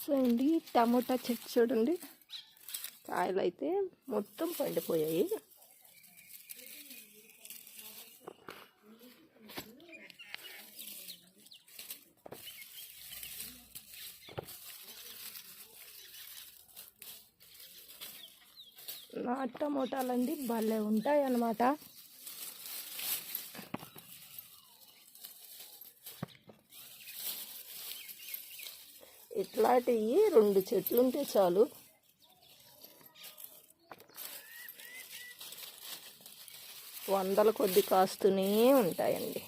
So అండి tomato చెట్టు చూడండి. కాయలు అయితే మొత్తం పండిపోయాయి. నా టమోటాలండి భలే ఉంటాయి అన్నమాట ఇట్లాంటివి రెండు చెట్లు ఉంటే చాలు. వందల కొద్ది కాస్తూనే ఉంటాయండి.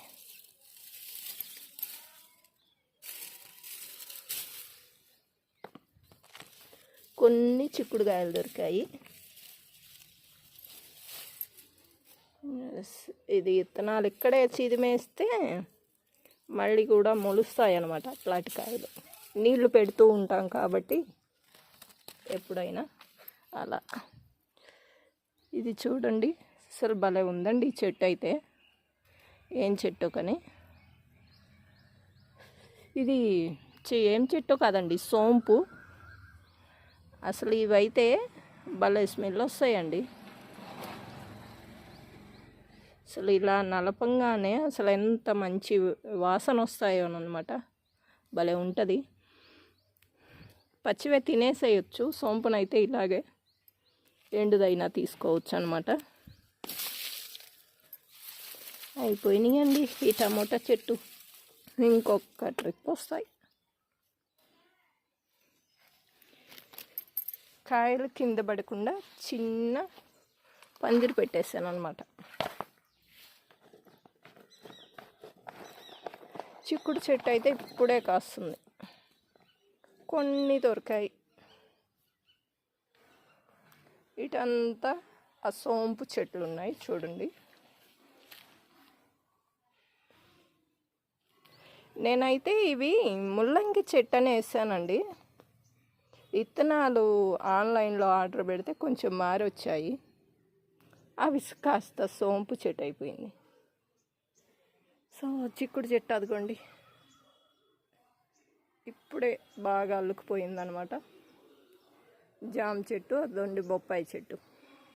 కొన్ని చిక్కుడుకాయలు దొరికాయి. ఎస్, ఇది విత్తనాలు ఇక్కడే చిదిమేస్తే మళ్ళీ కూడా మొలుస్తాయి అన్నమాట అట్లాంటి కాయలు. నీళ్ళు పెడుతూ ఉంటాం కాబట్టి ఎప్పుడైనా అలా. ఇది చూడండి. అసలు భలే ఉందండి ఈ చెట్టు అయితే. ఏం చెట్టు కానీ. ఇది ఏం చెట్టు కాదండి సోంపు. అసలు ఇవైతే భలే స్మెల్ వస్తాయండి. అసలు ఇలా నలపంగానే అసలు ఎంత మంచి వాసన వస్తాయోనమాట భలే ఉంటుంది. పచ్చివే తినేసేయచ్చు సోంపునైతే ఇలాగే ఎండుదైనా తీసుకోవచ్చు అనమాట అయిపోయినాయండి ఈ టమోటా చెట్టు. ఇంకొక ట్రిప్ వస్తాయి. కాయలు కింద పడకుండా చిన్న పందిరి పెట్టేసాను అనమాట చిక్కుడు చెట్టు అయితే ఇప్పుడే కాస్తుంది. కొన్ని దొరికాయి ఇటంతా ఆ సోంపు చెట్లు ఉన్నాయి చూడండి. నేనైతే ఇవి ముల్లంగి చెట్టు అని వేసానండి. విత్తనాలు ఆన్లైన్లో ఆర్డర్ పెడితే కొంచెం మారొచ్చాయి. అవి కాస్త సోంపు చెట్టు అయిపోయింది. సో చిక్కుడు చెట్టు అదిగోండి. ఇప్పుడే బాగా అల్లుకుపోయిందనమాట. జామ చెట్టు దొండి బొప్పాయి చెట్టు.